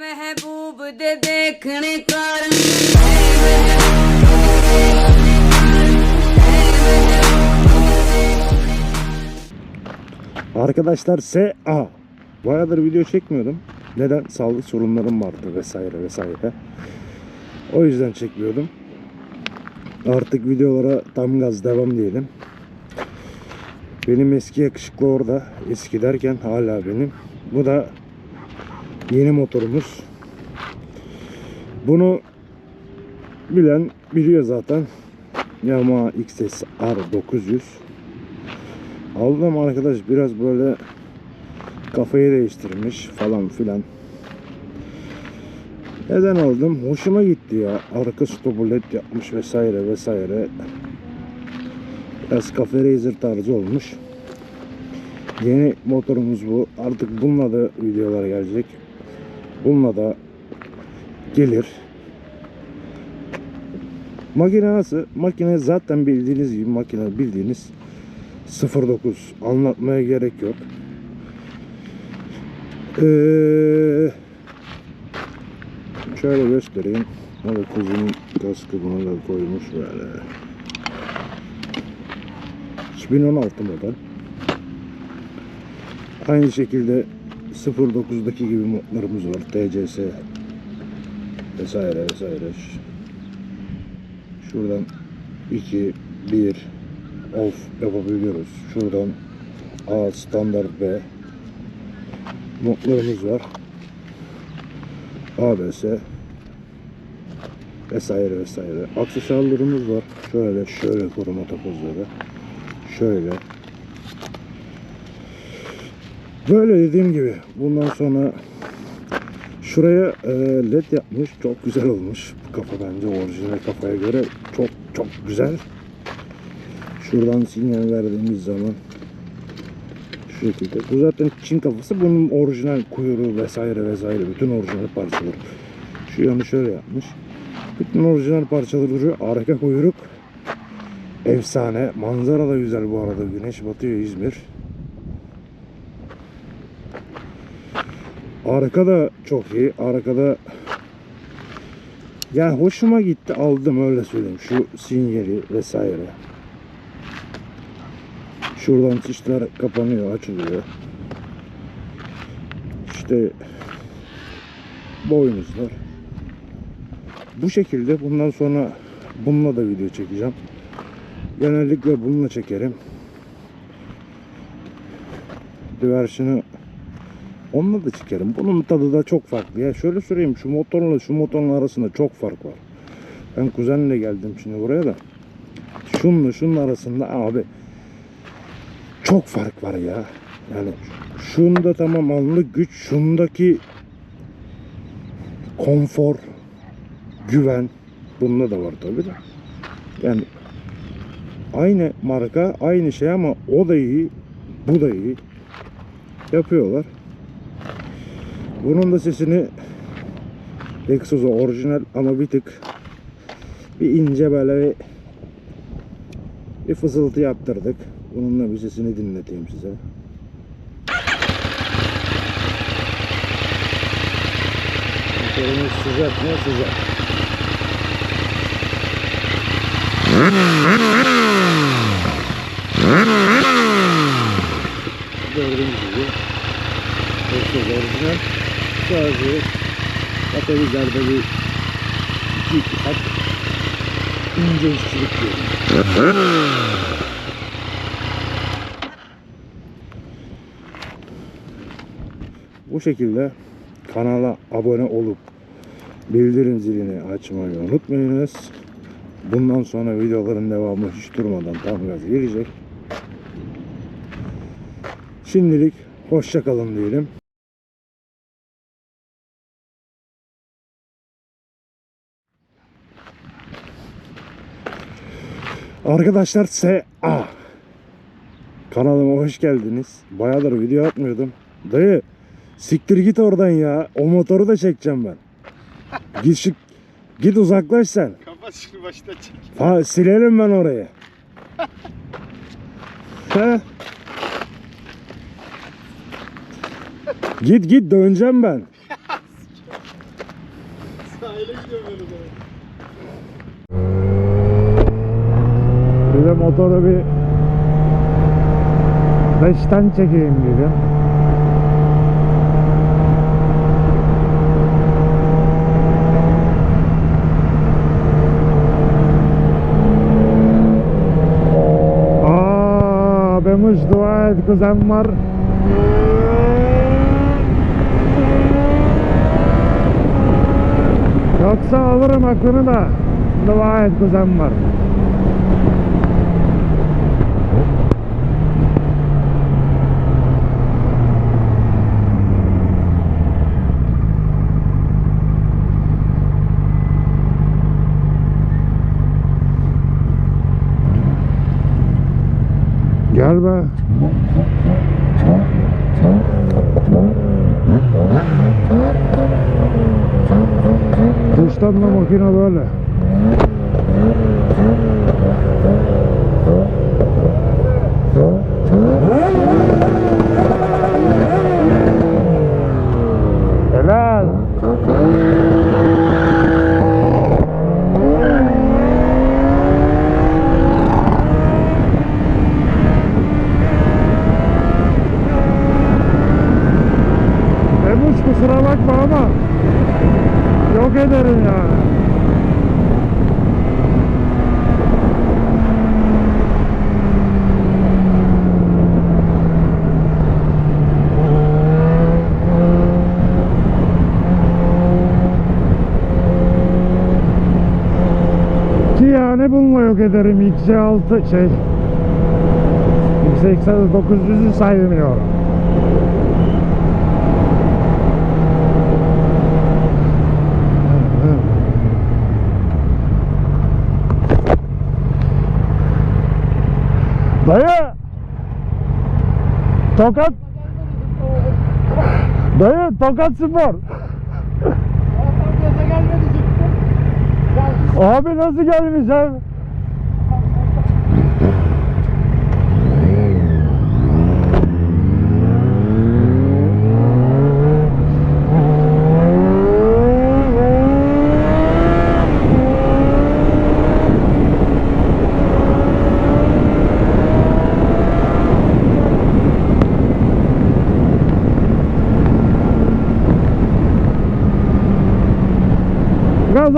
ਮਹਿਬੂਬ ਦੇ ਦੇਖਣ ਕਾਰਨ Arkadaşlar SA Bayağıdır video çekmiyordum. Neden? Sağlık sorunlarım vardı vesaire vesaire. O yüzden çekmiyordum. Artık videolara tam gaz devam diyelim. Benim eski yakışıklı orada. Eski derken hala benim. Bu da yeni motorumuz. Bunu bilen biliyor zaten. Yamaha XS R900. Aldım arkadaş biraz böyle kafayı değiştirmiş falan filan. Neden aldım? Hoşuma gitti ya. Arka stopu led yapmış vesaire vesaire. Biraz kafe racer tarzı olmuş. Yeni motorumuz bu. Artık bununla da videolar gelecek. Bununla da gelir. Makine nasıl? Makine zaten bildiğiniz gibi makine bildiğiniz 09 anlatmaya gerek yok. Ee, şöyle göstereyim. Orada kuzunun kaskı bunu da koymuş böyle. 2016 model. Aynı şekilde 09'daki gibi modlarımız var. TCS vesaire vesaire. Şuradan 2 1 off yapabiliyoruz. Şuradan A standart B modlarımız var. ABS vesaire vesaire. Aksesuarlarımız var. Şöyle şöyle koruma takozları. Şöyle. Böyle dediğim gibi bundan sonra şuraya e, led yapmış. Çok güzel olmuş. Bu kafa bence orijinal kafaya göre çok çok güzel. Şuradan sinyal verdiğimiz zaman şu şekilde. Bu zaten Çin kafası. Bunun orijinal kuyruğu vesaire vesaire. Bütün orijinal parçaları. Şu yanı şöyle yapmış. Bütün orijinal parçaları. Arka kuyruk. Efsane. Manzara da güzel bu arada. Güneş batıyor İzmir. Arka da çok iyi. Arkada yani hoşuma gitti. Aldım öyle söyleyeyim. Şu sinyali vesaire. Şuradan çişler kapanıyor, açılıyor. İşte boynuzlar. Bu şekilde bundan sonra bununla da video çekeceğim. Genellikle bununla çekerim. Diversion'ı onunla da çekerim. Bunun tadı da çok farklı. Ya şöyle söyleyeyim şu motorla şu motorun arasında çok fark var. Ben kuzenle geldim şimdi buraya da. Şunla şunun arasında abi çok fark var ya. Yani şunda tamam anlık güç, şundaki konfor, güven bunda da var tabi de. Yani aynı marka, aynı şey ama o da iyi, bu da iyi. Yapıyorlar. Bunun da sesini egzozu orijinal ama bir tık bir ince böyle bir, bir fısıltı yaptırdık. Bununla bir sesini dinleteyim size. Motorumuz sıcak mı? Sıcak. Gördüğünüz gibi Egzoz orijinal. Sadece katalizlerde bir iki iki kat ince işçilik diyorum. Bu şekilde kanala abone olup bildirim zilini açmayı unutmayınız. Bundan sonra videoların devamı hiç durmadan tam gaz gelecek. Şimdilik hoşça kalın diyelim. Arkadaşlar S.A. Kanalıma hoş geldiniz. Bayağıdır video atmıyordum. Dayı siktir git oradan ya. O motoru da çekeceğim ben. Git şu, git uzaklaş sen. Kapat şunu baştan çek. Ha, silelim ben orayı. He? Git git döneceğim ben. Sahile gidiyorum öyle zaman. Bir de motoru bir beşten çekeyim dedim. Aa, Bemuş dua et kuzen var. Yoksa alırım aklını da. Dua et kuzen var. Gel be. Dıştan da makine böyle. Yani bununla yok ederim X6 şey X80 900'ü saymıyorum. Dayı! Tokat! Dayı Tokat Spor! Abi nasıl gelmiş abi?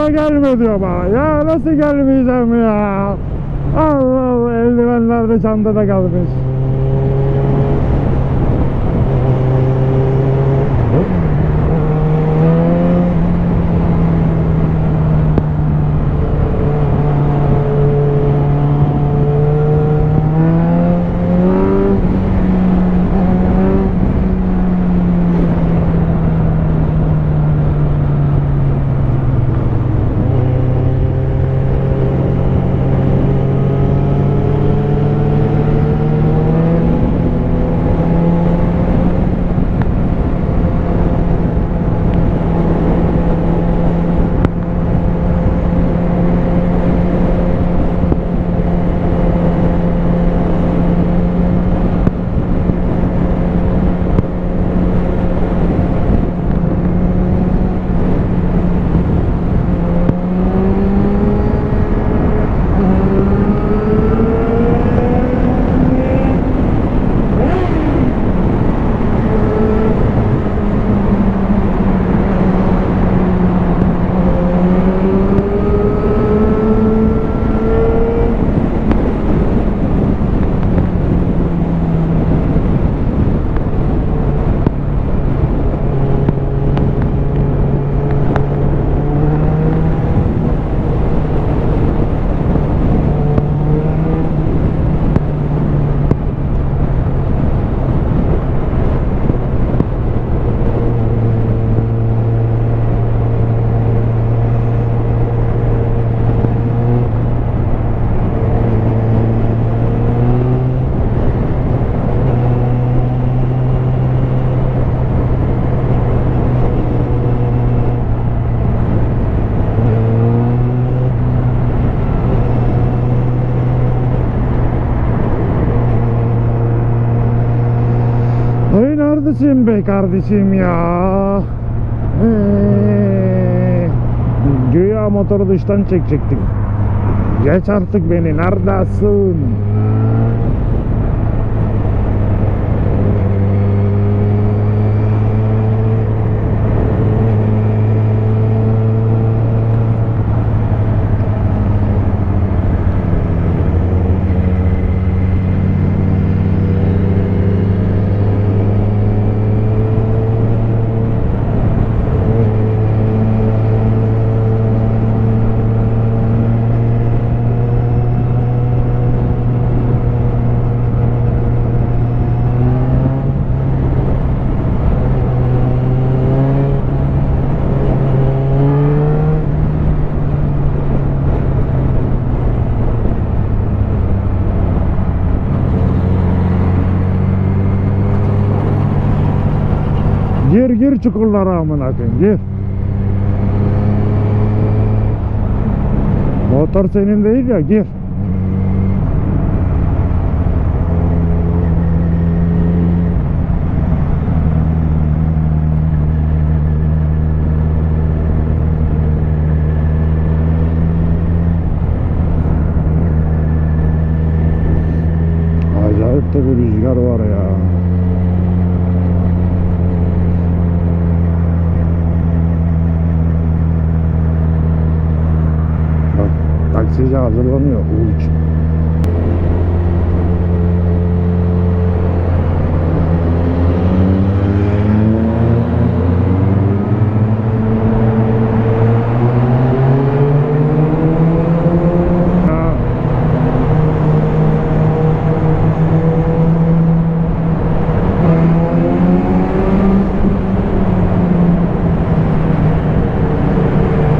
Gaza gelme diyor bana. Ya nasıl gelmeyeceğim ya? Allah Allah eldivenler de çantada kalmış. Be kardeşim ya? Ee, motoru dıştan çekecektik. Geç artık beni neredesin? Gir gir çukurlara amına koyayım gir. Motor senin değil ya gir. Acayip de bir rüzgar var ya. Taksici hazırlanıyor. U için. Ha.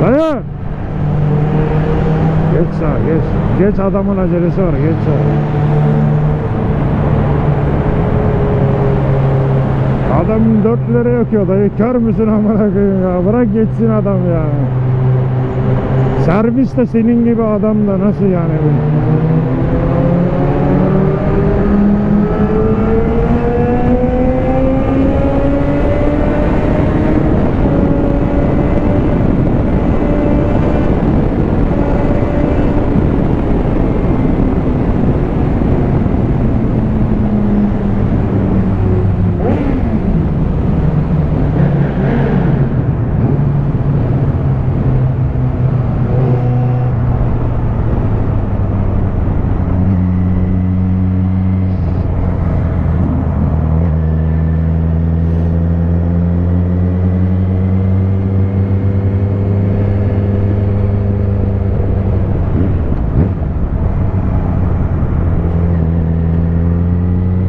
Dayı! Geç sağa geç. Adamın acelesi var geç. Adam dörtlere yakıyor dayı. Kör müsün amına koyayım ya. Bırak geçsin adam ya. Servis de senin gibi adam da nasıl yani?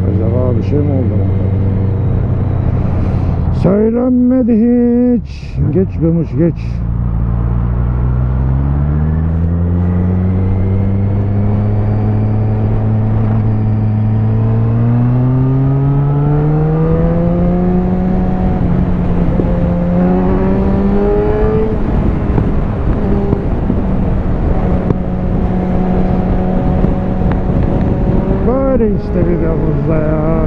Acaba bir şey mi oldu? Söylenmedi hiç. Geç Bemuş geç. İşte videomuzda ya.